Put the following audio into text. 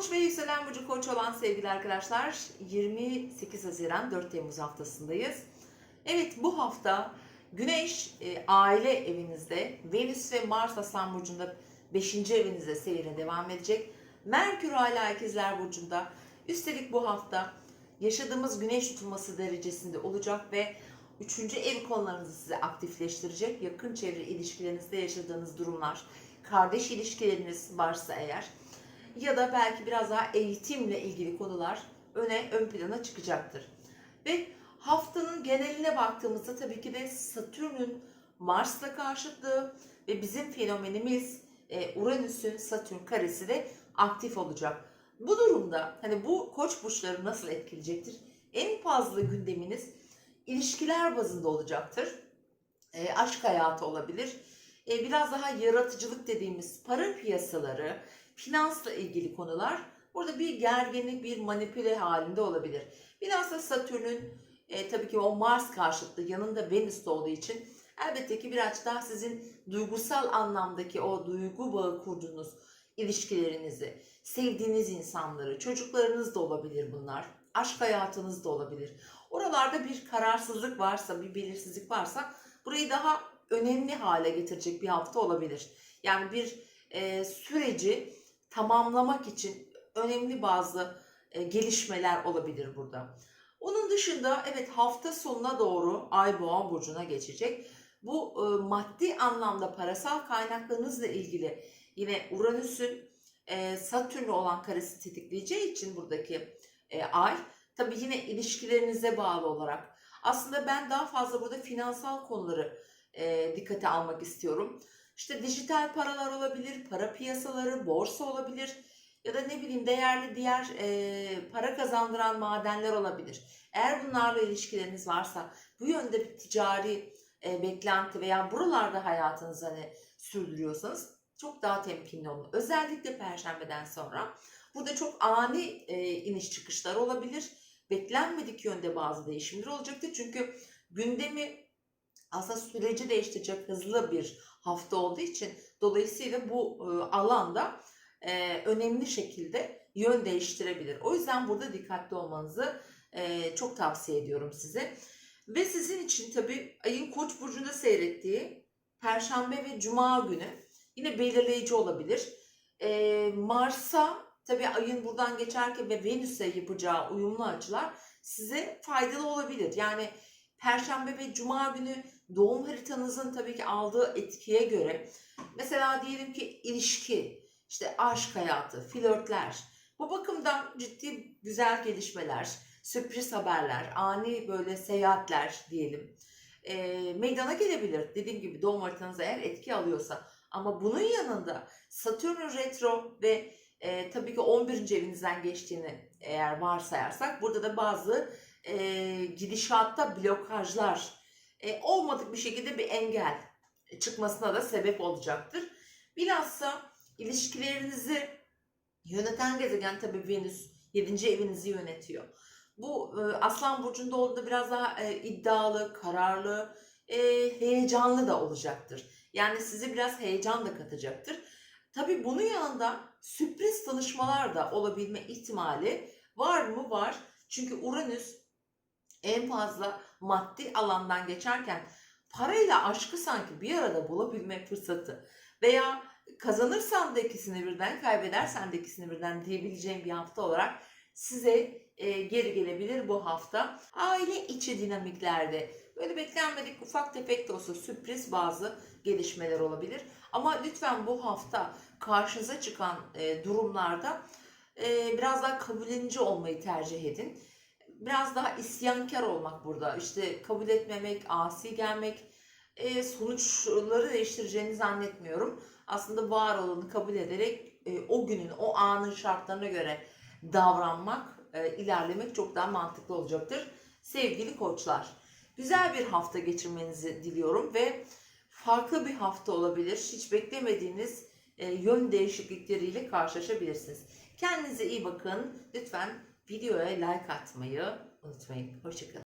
Koç ve yükselen burcu koç olan sevgili arkadaşlar 28 Haziran 4 Temmuz haftasındayız. Evet bu hafta Güneş e, aile evinizde, Venüs ve Mars Aslan burcunda 5. evinizde seyrine devam edecek. Merkür hala ikizler burcunda. Üstelik bu hafta yaşadığımız güneş tutulması derecesinde olacak ve 3. ev konularınızı size aktifleştirecek. Yakın çevre ilişkilerinizde yaşadığınız durumlar, kardeş ilişkileriniz varsa eğer ya da belki biraz daha eğitimle ilgili konular öne ön plana çıkacaktır. Ve haftanın geneline baktığımızda tabii ki de Satürn'ün Mars'la karşıtlığı ve bizim fenomenimiz e, Uranüs'ün Satürn karesi de aktif olacak. Bu durumda hani bu koç burçları nasıl etkileyecektir? En fazla gündeminiz ilişkiler bazında olacaktır. E, aşk hayatı olabilir. E, biraz daha yaratıcılık dediğimiz para piyasaları, finansla ilgili konular burada bir gerginlik, bir manipüle halinde olabilir. Biraz da Satürn'ün e, tabii ki o Mars karşıtlığı yanında Venüs olduğu için elbette ki biraz daha sizin duygusal anlamdaki o duygu bağı kurduğunuz ilişkilerinizi, sevdiğiniz insanları, çocuklarınız da olabilir bunlar. Aşk hayatınız da olabilir. Oralarda bir kararsızlık varsa, bir belirsizlik varsa burayı daha önemli hale getirecek bir hafta olabilir. Yani bir e, süreci tamamlamak için önemli bazı e, gelişmeler olabilir burada. Onun dışında evet hafta sonuna doğru Ay Boğa burcuna geçecek. Bu e, maddi anlamda parasal kaynaklarınızla ilgili yine Uranüs'ün e, Satürn'le olan karesi tetikleyeceği için buradaki e, Ay tabii yine ilişkilerinize bağlı olarak aslında ben daha fazla burada finansal konuları e, dikkate almak istiyorum. İşte dijital paralar olabilir, para piyasaları, borsa olabilir ya da ne bileyim değerli diğer e, para kazandıran madenler olabilir. Eğer bunlarla ilişkileriniz varsa bu yönde bir ticari e, beklenti veya buralarda hayatınızı hani sürdürüyorsanız çok daha temkinli olun. Özellikle perşembeden sonra burada çok ani e, iniş çıkışlar olabilir. Beklenmedik yönde bazı değişimler olacaktır. Çünkü gündemi aslında süreci değiştirecek hızlı bir hafta olduğu için dolayısıyla bu e, alanda e, önemli şekilde yön değiştirebilir. O yüzden burada dikkatli olmanızı e, çok tavsiye ediyorum size. Ve sizin için tabii ayın koç burcunda seyrettiği perşembe ve cuma günü yine belirleyici olabilir. E, Mars'a tabii ayın buradan geçerken ve Venüs'e yapacağı uyumlu açılar size faydalı olabilir. Yani Perşembe ve Cuma günü doğum haritanızın tabii ki aldığı etkiye göre mesela diyelim ki ilişki, işte aşk hayatı, flörtler bu bakımdan ciddi güzel gelişmeler, sürpriz haberler, ani böyle seyahatler diyelim e, meydana gelebilir. Dediğim gibi doğum haritanız eğer etki alıyorsa ama bunun yanında Satürn retro ve e, tabii ki 11. evinizden geçtiğini eğer varsayarsak burada da bazı e, gidişatta blokajlar e, olmadık bir şekilde bir engel çıkmasına da sebep olacaktır. Bilhassa ilişkilerinizi yöneten gezegen tabii Venüs 7. evinizi yönetiyor. Bu e, Aslan Burcu'nda olduğunda biraz daha e, iddialı, kararlı, e, heyecanlı da olacaktır. Yani size biraz heyecan da katacaktır. Tabii bunun yanında sürpriz tanışmalar da olabilme ihtimali var mı? Var. Çünkü Uranüs en fazla maddi alandan geçerken parayla aşkı sanki bir arada bulabilme fırsatı veya kazanırsan da ikisini birden kaybedersen de ikisini birden diyebileceğim bir hafta olarak size e, geri gelebilir bu hafta. Aile içi dinamiklerde böyle beklenmedik ufak tefek de olsa sürpriz bazı gelişmeler olabilir. Ama lütfen bu hafta karşınıza çıkan e, durumlarda e, biraz daha kabullenici olmayı tercih edin biraz daha isyankar olmak burada. İşte kabul etmemek, asi gelmek e, sonuçları değiştireceğini zannetmiyorum. Aslında var olanı kabul ederek e, o günün, o anın şartlarına göre davranmak, e, ilerlemek çok daha mantıklı olacaktır. Sevgili koçlar, güzel bir hafta geçirmenizi diliyorum ve farklı bir hafta olabilir. Hiç beklemediğiniz e, yön değişiklikleriyle karşılaşabilirsiniz. Kendinize iyi bakın. Lütfen Videoya like atmayı unutmayın. Hoşçakalın.